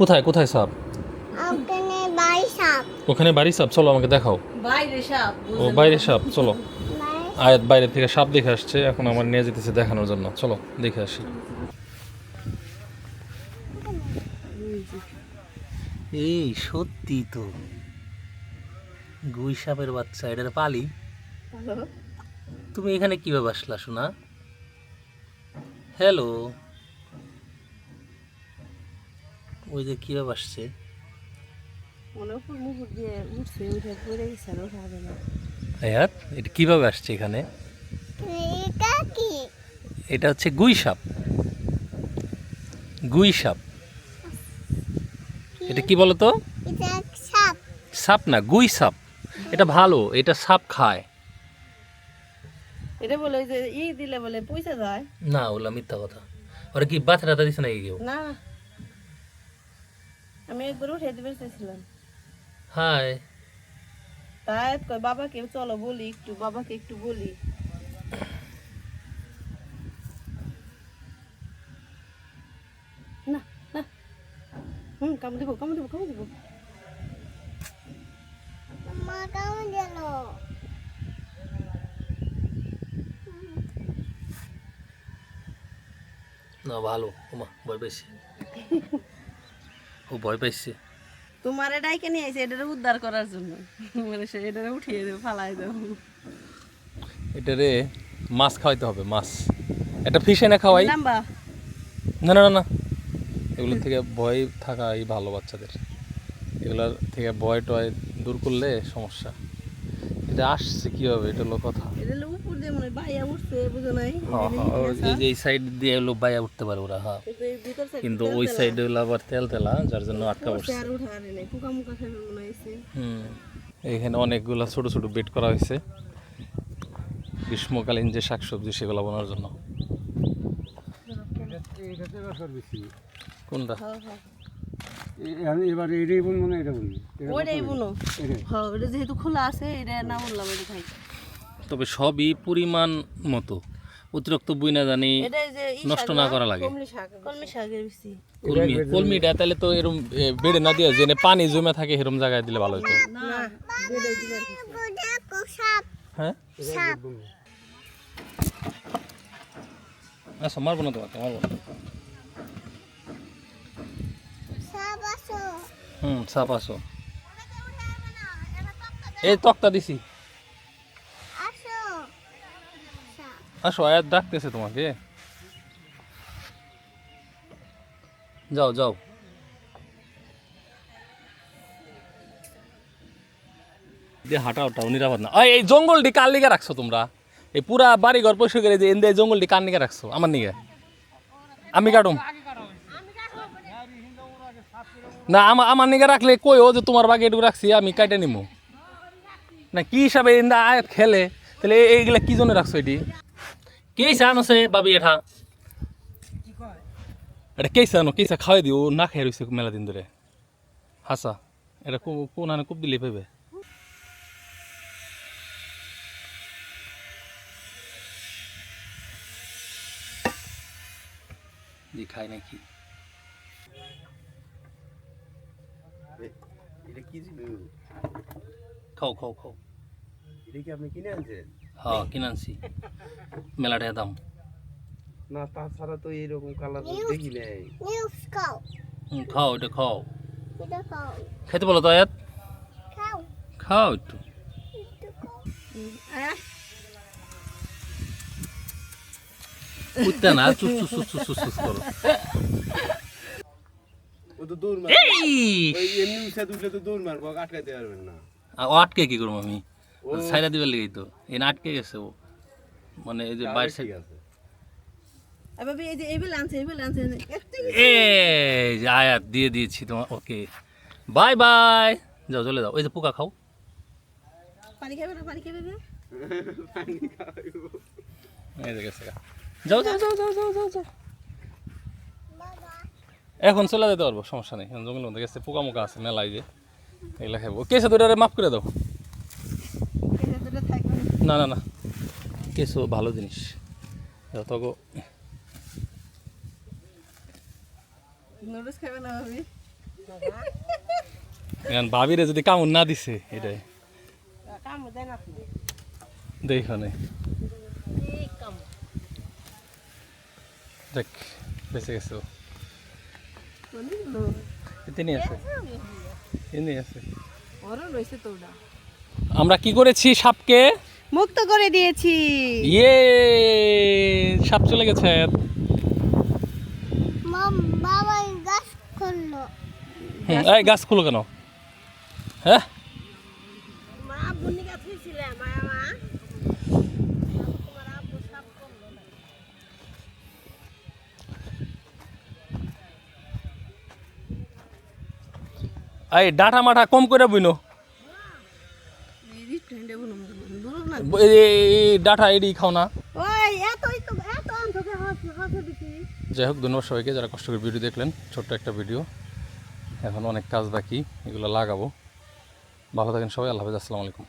কোথায় কোথায় সাপ? ওখানে বাড়ি সাপ। ওখানে বাড়ি সাপ? চলো আমাকে দেখাও। বাইরে সাপ ও বাইরে সাপ চলো। আয়াত বাইরে থেকে সাপ দেখে আসছে এখন আমার নিয়ে যেতেছে দেখানোর জন্য। চলো দেখে আসি। এই সত্যি তো। গুই সাপের বাচ্চা এটার পালি? তুমি এখানে কীভাবে আসলা শোনা হ্যালো? ওই যে কীভাবে আসছে? মনে আয়াত এটা কীভাবে আসছে এখানে? এটা হচ্ছে গুই সাপ। গুই সাপ। এটা কি বলো তো এটা সাপ। সাপ না গুই সাপ। এটা ভালো এটা সাপ খায়। এটা বলে যে ই দিলে বলে পয়সা যায় না ওলা মিথ্যা কথা। ওরা কি বাচ্চা টাতা দিছে নাকি কেউ? না। আমি একবার উঠে দিতে চেয়েছিলাম হাই তাই কয় বাবাকে চলো বলি একটু বাবাকে একটু বলি না না হুম কাম দেবো কাম দেবো কাম দেবো মা কেমন গেল না ভালো ওমা ভয় পাইছে ও ভয় পাইছে। তোমার ডাইকে নিয়ে আইছে এটারে উদ্ধার করার জন্য। মানে সে এটারে উঠিয়ে দেবো ফালাই দেবো। এটারে মাছ খাওয়াইতে হবে মাছ। এটা ফিশ এনে খাওয়াই। না না না না। এগুলোর থেকে ভয় থাকাই ভালো বাচ্চাদের। এগুলোর থেকে ভয় টয় দূর করলে সমস্যা। এটা আসছে কীভাবে এটা হলো কথা। এই সাইড দিয়ে এগুলো বাইয়া উঠতে পারে ওরা হ্যাঁ। কিন্তু ওই সাইডে হলো আবার তেল তেলা যার জন্য আটকা পড়ছে। আর পোকা মনে হয়েছে হুম। এখানে অনেকগুলো ছোট ছোট বেড করা হয়েছে গ্রীষ্মকালীন যে শাকসবজি সেগুলো বোনার জন্য। কোনটা? হ্যাঁ হ্যাঁ। আমি এবার এটাই বলব না এটা বলব ওইটাই বুনো হ্যাঁ ওটা যেহেতু খোলা আছে এটা না বললাম এটা খাই। তবে সবই পরিমাণ মতো। অতিরিক্ত বুই না জানি নষ্ট না করা লাগে। কলমি শাক কলমি শাকের কলমিটা তাহলে তো এরম বেড়ে না দিয়ে যেনে পানি জমে থাকে এরম জায়গায় দিলে ভালো হতো হ্যাঁ? আচ্ছা মারবো না তোমাকে মারবো হুম সাপ আসো। এই তক্তা দিছি। আসো, আয়াত ডাকতেছে তোমাকে। যাও যাও। দিয়ে হাঁটা ওটাও নিরাপদ না। এই জঙ্গলটি কার লিগে রাখছো তোমরা? এই পুরা বাড়ি ঘর পরিষ্কার করে যে এন্দে জঙ্গলটি কার নিগে রাখছো? আমার নিগে। আমি কাটুম। না আমার আমার নিগে রাখলে কই ও যে তোমার বাগে এটুকু রাখছি, আমি কাটে নিমু। না, কি হিসাবে এন্দা আয়াত খেলে? তাহলে এই- এইগুলা কি জন্য রাখছো এটি? কে আনছে বাবি এটা? এটা কেসা আনো কেসা খাওয়াই দিও না খাই রয়েছে মেলা দিন ধরে হাসা এটা কো- কোন আনে খুব দিলে পেবে দি খাই নাকি? খাও খাও খাও। এটা কি আপনি কিনে আনছেন? হ্যাঁ কিনে আনছি। দাম। না তাছাড়া তো এইরকম কালার দেখি নাই। খাও। এটা খাও। খেতে বলো তো আয়াত। খাও। খাও একটু। উঠতে না করো। ও তো দৌড় মার এমনি উঠে উঠলে তো দৌড় মারবো আটকাইতে পারবেন না। আটকে কি করব আমি? সাইডা দিবার লেগেই তো। এই না আটকে গেছে ও। মানে এই যে বাইরে ঠিক আছে। এই আয়াত দিয়ে দিয়েছি তোমার ওকে। Bye bye. যাও চলে যাও। ওই যে পোকা খাও। পানি খাবে না পানি খাবে না? এই যে গেছে গা। যাও যাও যাও যাও যাও যাও। যাও এখন চলে যেতে পারব সমস্যা নেই। এখন জঙ্গলের মধ্যে গেছে পোকা মোকা আছে মেলাই যে। এগুলা খাব কেসে দুটারে মাফ করে দাও। না না না। কেসো ভালো জিনিস। যত গো ভাবিরে যদি কামড় না দিছে এটাই। কাম দেখ বেঁচে গেছে তিনি আছে তিনি আছে আমরা কি করেছি সাপকে? মুক্ত করে দিয়েছি। ইয়ে সাপ চলে গেছে। বাবা গাছ খুললো। এই গাছ খুলো কেন? হ্যাঁ? এই ডাঁটা মাঠা কম করে বুইনো ডাঁটা এডি খাও না। যাই হোক ধন্যবাদ সবাইকে যারা কষ্ট করে ভিডিও দেখলেন। ছোট্ট একটা ভিডিও। এখন অনেক কাজ বাকি এগুলো লাগাবো। ভালো থাকেন সবাই আল্লাহ হাফিজ আসসালামু আলাইকুম।